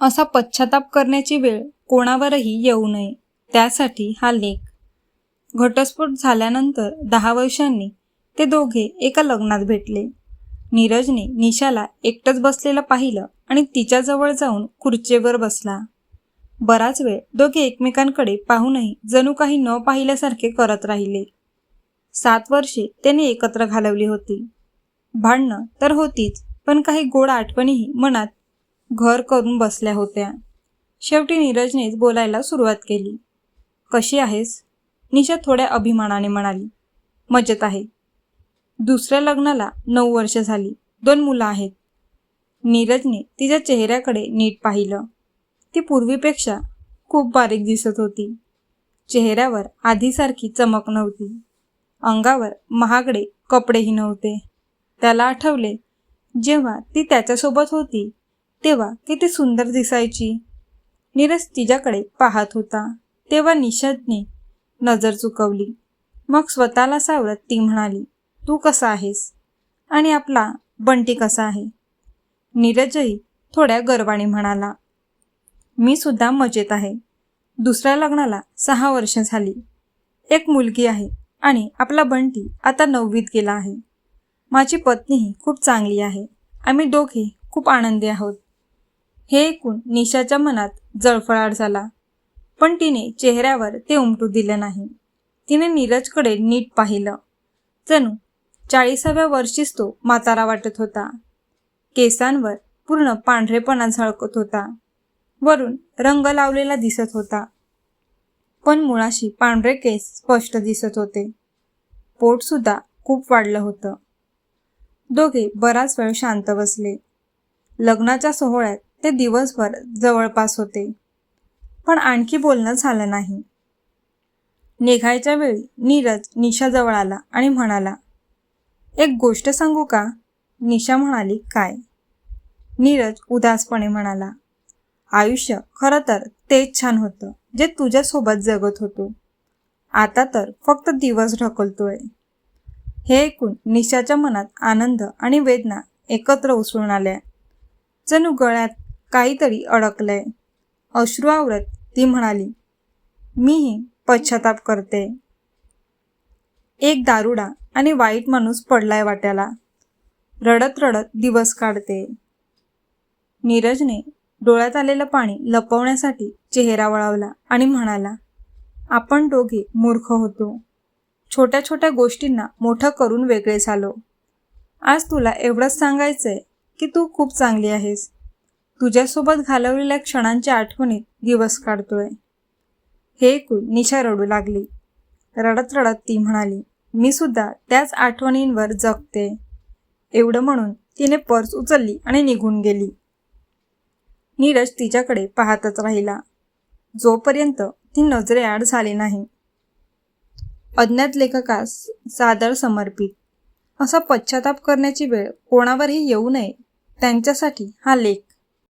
असा पश्चाताप करण्याची वेळ कोणावरही येऊ नये. त्यासाठी हा लेख. घटस्फोट झाल्यानंतर दहा वर्षांनी ते दोघे एका लग्नात भेटले. नीरजने निशाला एकटंच बसलेलं पाहिलं आणि तिच्याजवळ जाऊन खुर्चीवर बसला. बराच वेळ दोघे एकमेकांकडे पाहूनही जणू काही न पाहिल्यासारखे करत राहिले. सात वर्षे त्याने एकत्र घालवली होती. भांडणं तर होतीच पण काही गोड आठवणीही मनात घर करून बसल्या होत्या. शेवटी नीरजनेच बोलायला सुरुवात केली. कशी आहेस? निशा थोड्या अभिमानाने म्हणाली. मजेत आहे. दुसऱ्या लग्नाला नऊ वर्ष झाली. दोन मुलं आहेत. नीरजने तिच्या चेहऱ्याकडे नीट पाहिलं. ती पूर्वीपेक्षा खूप बारीक दिसत होती. चेहऱ्यावर आधीसारखी चमक नव्हती. अंगावर महागडे कपडेही नव्हते. त्याला आठवले जेव्हा ती त्याच्यासोबत होती तेव्हा किती सुंदर दिसायची. नीरज तिच्याकडे पाहत होता. तेव्हा निषदने नजर चुकवली. मग स्वतःला सावरत ती म्हणाली तू कसा आहेस? आणि आपला बंटी कसा आहे? नीरजही थोड्या गर्वाने म्हणाला मी सुद्धा मजेत आहे. दुसऱ्या लग्नाला सहा वर्ष झाली. एक मुलगी आहे आणि आपला बंटी आता नववीत गेला आहे. माझी पत्नीही खूप चांगली आहे. आम्ही दोघे खूप आनंदी आहोत. हे ऐकून निशाच्या मनात जळफळाट झाला. पण तिने चेहऱ्यावर ते उमटू दिलं नाही. तिने नीरजकडे नीट पाहिलं. जणू चाळीसाव्या वर्षीच तो म्हातारा वाटत होता. केसांवर पूर्ण पांढरेपणा झळकत होता. वरून रंग लावलेला दिसत होता. पण मुळाशी पांढरे केस स्पष्ट दिसत होते. पोट सुद्धा खूप वाढलं होतं. दोघे बराच वेळ शांत बसले. लग्नाच्या सोहळ्यात ते दिवसभर जवळपास होते. पण आणखी बोलणं झालं नाही. निघायच्या वेळी नीरज निशाजवळ आला आणि म्हणाला एक गोष्ट सांगू का? निशा म्हणाली काय? नीरज उदासपणे म्हणाला आयुष्य खरं तर तेच छान होतं जे तुझ्यासोबत जगत होतो. आता तर फक्त दिवस ढकलतोय. हे ऐकून निशाच्या मनात आनंद आणि वेदना एकत्र उसळून आल्या. जणू गळ्यात काहीतरी अडकलंय. अश्रू आवरत ती म्हणाली मीही पश्चाताप करते. एक दारुडा आणि वाईट माणूस पडलाय वाट्याला. रडत रडत दिवस काढते. नीरजने डोळ्यात आलेलं पाणी लपवण्यासाठी चेहरा वळवला आणि म्हणाला आपण दोघे मूर्ख होतो. छोट्या छोट्या गोष्टींना मोठं करून वेगळे झालो आज तुला एवढंच सांगायचंय की तू खूप चांगली आहेस. तुझ्यासोबत घालवलेल्या क्षणांच्या आठवणीत दिवस काढतोय. हे ऐकून निशा रडू लागली. रडत रडत ती म्हणाली मी सुद्धा त्याच आठवणींवर जगते. एवढं म्हणून तिने पर्स उचलली आणि निघून गेली. नीरज तिच्याकडे पाहतच राहिला. जोपर्यंत ती नजरेआड झाली नाही. अज्ञात लेखकास सादर समर्पित. असा पश्चाताप करण्याची वेळ कोणावरही येऊ नये त्यांच्यासाठी हा लेख